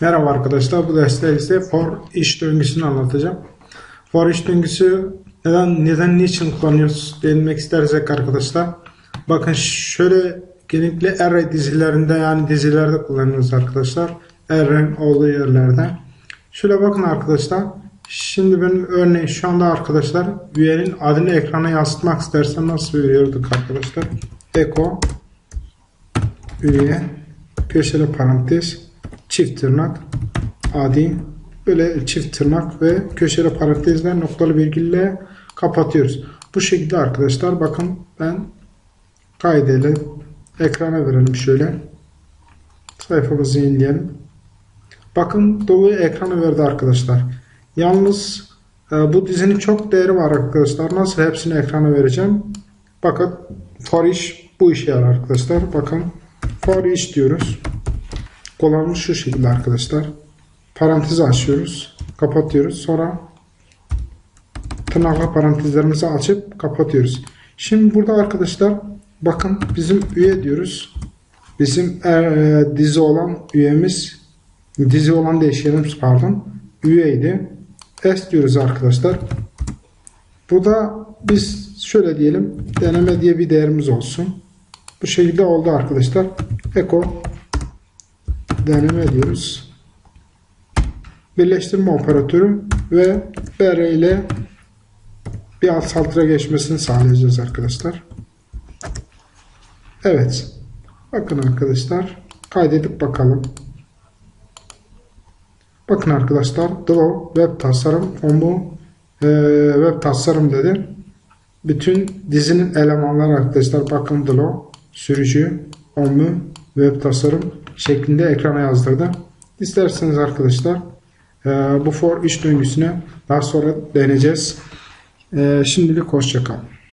Merhaba arkadaşlar. Bu derste ise for iş döngüsünü anlatacağım. For iş döngüsü neden neden niçin kullanıyoruz denilmek istersek arkadaşlar. Bakın şöyle genellikle array dizilerinde yani dizilerde kullanıyoruz arkadaşlar. Array'in olduğu yerlerde. Şöyle bakın arkadaşlar. Şimdi ben örneğin şu anda arkadaşlar üyenin adını ekrana yansıtmak istersem nasıl veriyorduk arkadaşlar? Echo üye köşeli parantez çift tırnak adi böyle çift tırnak ve köşeli parantezler noktalı virgülle kapatıyoruz. Bu şekilde arkadaşlar bakın ben kaydeyle ekrana verelim şöyle. Sayfamızı yenileyelim. Bakın dolu ekranı verdi arkadaşlar. Yalnız e, bu dizinin çok değeri var arkadaşlar. Nasıl hepsini ekrana vereceğim? Bakın for iş bu işe yarar arkadaşlar. Bakın for iş diyoruz. Kullanımı şu şekilde arkadaşlar. Parantezi açıyoruz. Kapatıyoruz. Sonra tırnakla parantezlerimizi açıp kapatıyoruz. Şimdi burada arkadaşlar bakın bizim üye diyoruz. Bizim e, dizi olan üyemiz dizi olan değişkenimiz pardon üyeydi. S diyoruz arkadaşlar. Burada biz şöyle diyelim deneme diye bir değerimiz olsun. Bu şekilde oldu arkadaşlar. Eko deneme diyoruz. Birleştirme operatörü ve BR ile bir alt saltıra geçmesini sağlayacağız arkadaşlar. Evet. Bakın arkadaşlar. Kaydedip bakalım. Bakın arkadaşlar. Draw web tasarım onu e, web tasarım dedi. Bütün dizinin elemanları arkadaşlar. Bakın Draw sürücü, OMU, web tasarım şeklinde ekrana yazdırdı. İsterseniz arkadaşlar e, bu for iş döngüsüne daha sonra deneyeceğiz. E, şimdilik hoşçakalın.